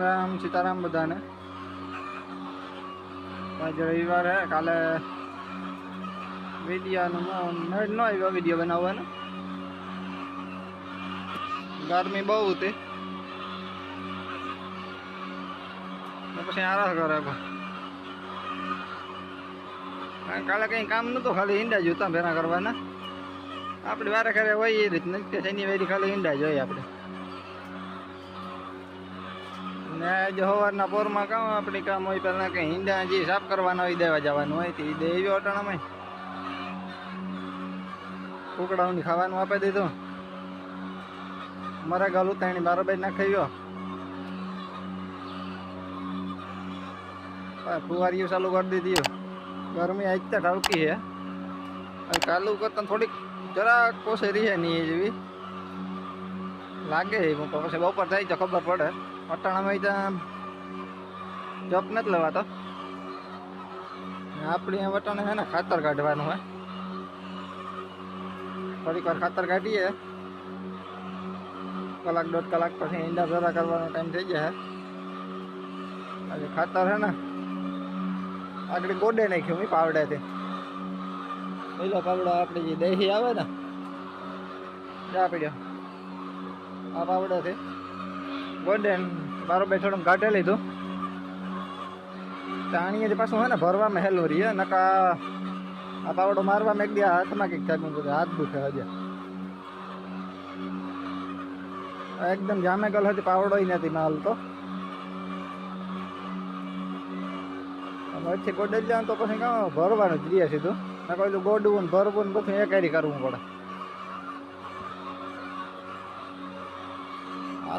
રામ સીતારામ બધાને. આજે રવિવાર હે, કાલે વિડીયાનું મેળ ન આવ્યો વીડિયો બનાવવાનો. ગરમી બહુ હતી. પછી આરાસ કરે કાલે કંઈ કામ નહોતું, ખાલી ઈંડા જોતા ભેરા કરવાના. આપણે વારે ખરે હોય એ રીતના, કે ખાલી ઈંડા જોઈએ આપણે. ને જો સવારના પોરમાં કામ, આપણે કામ હોય પહેલાં કંઈ હિંડા જે સાફ કરવાના હોય દેવા જવાનું હોય, તે દેવી અટાણામાં કુકડાઓની ખાવાનું આપી દીધું. મારા ગાલું તાણી ના નાખી ગયો ફુવારીઓ ચાલુ કરી દીધી. ગરમી આજ તો ઠાવકી છે. ચાલુ કરતા થોડીક જરાક કોસેરી છે નહીં જેવી. લાગે પછી બપોર થાય તો ખબર પડે. અટાણામાં ત્યાં જપ નથી લેવાતો. આપણે અહીંયા વટાણે છે ને, ખાતર કાઢવાનું હોય. થોડીક વાર ખાતર કાઢીએ. કલાક દોઢ કલાક પછી ઈંડા ભેરા કરવાનો ટાઈમ થઈ જાય. આજે ખાતર છે ને, આગળ ગોડે નાખ્યું મેં પાવડાથી. પહેલો પાવડો આપણે જે દહીં આવે ને જા પડ્યો. આ પાવડાથી ગોડે બે થોડું કાઢી લીધું. તાણીએ જે પાછું હોય ને ભરવામાં હેલું રહીએ નકા આ પાવડો મારવામાં એક દે હાથમાં કંઈક થાય બધું હાથ દુખે હજે. એકદમ જામે ગલ હતી પાવડો નથી માલ તો. વચ્ચે ગોડે જાવ તો પછી કામ ભરવાનું જ રહ્યા સીધું. નકા કહ્યું ગોડવું ને ભરવું ને બધું એ હારી કરવું પડે.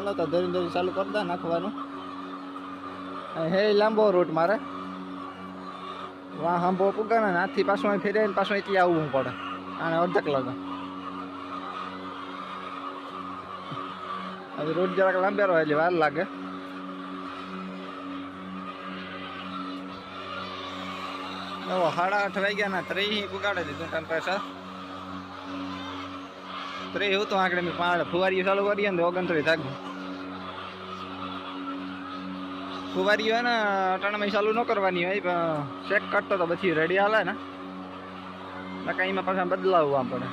હાલો તો ધીરે ધીરે ચાલુ કરી દે, નાખવાનું. હે લાંબો રૂટ મારે. વાહ, હાંભો પૂગા ને, હાથથી પાછું અહીં ફેરે પાછું અહીંથી આવવું પડે. આને અડધક લગા હવે રોડ જરાક લાંબેરો એટલે વાર લાગે. સાડા આઠ વાગ્યા ના ત્રી પુગાડે દીધું કારણ પૈસા ત્રી હું તો આગળ મેં ફુવારી ચાલુ કરીએ ને ઓગણત્રીસ થાક. ફુવારીઓ હોય ને અટાણામાં ચાલુ ન કરવાની હોય, પણ ચેક કરતો તો પછી રેડી હાલે ને. નકા એમાં પાછા બદલાવવા પડે.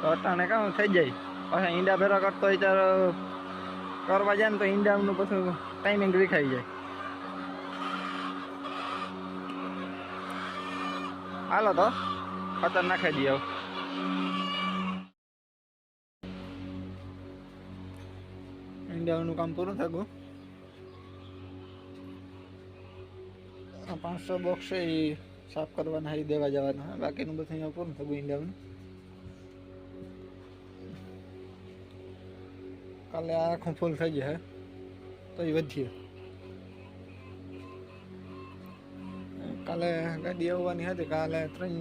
તો અટાણે કામ થઈ જાય. પાછા ઈંડા ભેરા કરતો હોય ત્યારે કરવા જાય ને તો ઈંડાનું પછી ટાઈમિંગ વિખાઈ જાય. હાલો તો ખતર નાખી દઈએ ઈંડાનું કામ પૂરું થયું? પાંચસો બોક્સ એ સાફ કરવાના હારી દેવા જવાના હોય. બાકીનું બધું અહીંયા પૂરું થયું ઈંડાનું કાલે આ આખું ફૂલ થઈ જશે તો એ વધીએ કાલે ગાડી આવવાની હતી કાલે ત્રણ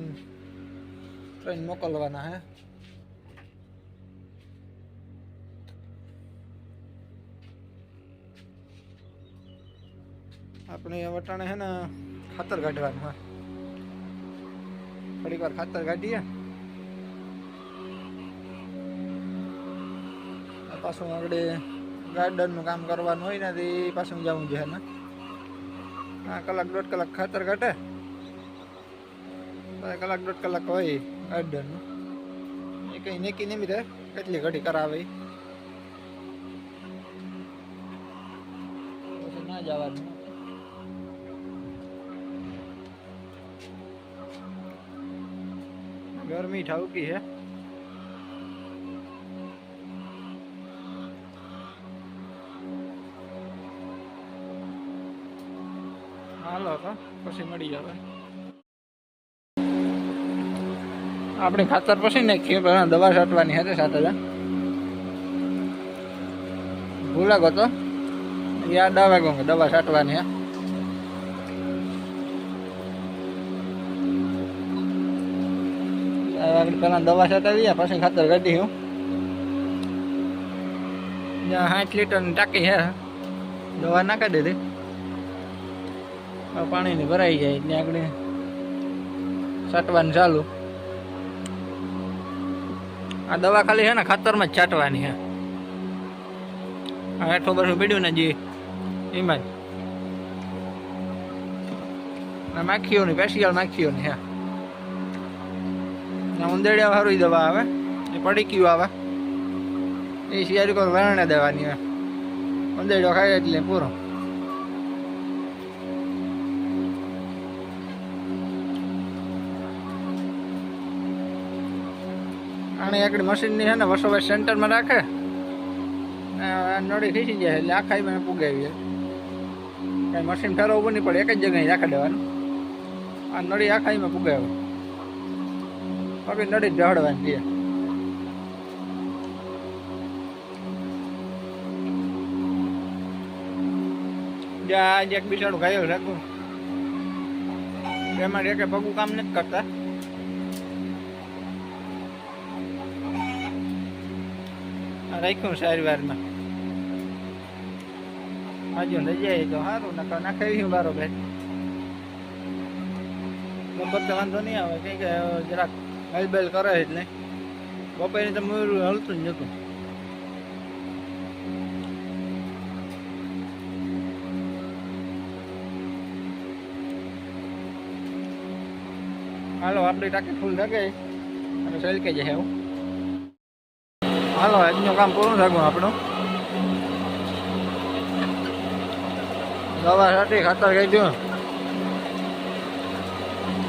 ત્રણ મોકલવાના હે આપણે વટાણે છે ને ખાતર કાઢવાનું હોય. થોડીક વાર ખાતર કાઢીએ. પાછું આગળ ગાર્ડનનું કામ કરવાનું હોય ને તે પાછું જવું જોઈએ ને. હા કલાક દોઢ કલાક ખાતર કાઢે. કલાક દોઢ કલાક હોય ગાર્ડનનું. એ કંઈ નેકી નિમિત્તે કેટલી ઘડી કરાવે. ના જવાનું. ગરમી ઠાવકી है હાલો તો, પછી મળી જાવે આપણે ખાતર પછી નાખીએ દવા છાંટવાની હતી સાથે ભૂલાગો તો. યાદ આવે ગો દવા છાંટવાની હે. પહેલાં દવા છાંટાવી પછી ખાતર કાઢી હું. જ્યાં સાઠ લીટરની ટાંકી હે દવા નાખી દીધી પાણી પાણીની ભરાઈ જાય, ત્યાં આગળ છાંટવાનું ચાલુ. આ દવા ખાલી છે ને ખાતરમાં જ છાંટવાની છે. હેઠો બધું પીડ્યું ને જે એમાં જ. ના માખીઓની સ્પેશિયલ માખીઓની હા ના ઉંદેડિયા સારું દવા આવે. એ પડીક્યું આવે. એ શિયાળી કોઈ વરણે દેવાની હોય. ઉંદેડ્યો ખાય એટલે પૂરો. આને એકડી મશીનની છે ને વર્ષ સેન્ટરમાં રાખે. ને આ નળી ખીસી જાય એટલે આખા મને પુગાવી કાંઈ મશીન ફેરવવું નહીં પડે, એક જ જગ્યાએ રાખી દેવાનું. આ નળી આખા માં પુગાવે. બાકી નડી જ ઢળવાની છે જ્યાં એક બિચારું ઘાયલ રાખું એમાં એક પગું કામ નથી કરતા. રાખ્યું સારી વારમાં હજુ લઈ જાય તો સારું નકર નાખાવી બરોબર બપોર તો વાંધો નહીં આવે કઈ કે જરાક હલબેલ કરે એટલે બપોરે તો મયુર હલતું જ નહોતું હાલો આપણી ટાંકી ફૂલ થઈ અને સલકે જાય એવું હાલો આજનું કામ પૂરું થાકું આપણું દવા સાથે ખાતર કહી દઉં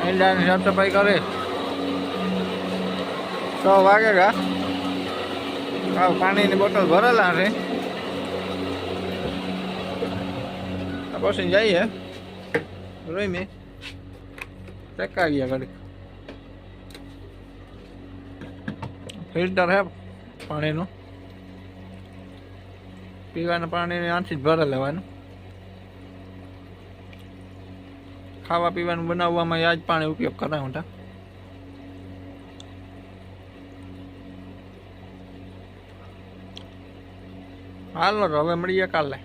ઈંડાની સાફ સફાઈ કરે છ વાગે ગા હા પાણીની બોટલ ભરેલા છે. પછી જઈએ. રોઈ મેં ચેકા ગયા ઘડી ફિલ્ટર હે પાણીનું. પીવાના પાણીને આથી જ ભરે લેવાનું. ખાવા પીવાનું બનાવવામાં આ જ પાણી ઉપયોગ કરાય મોટા હાલો હવે મળીએ કાલે.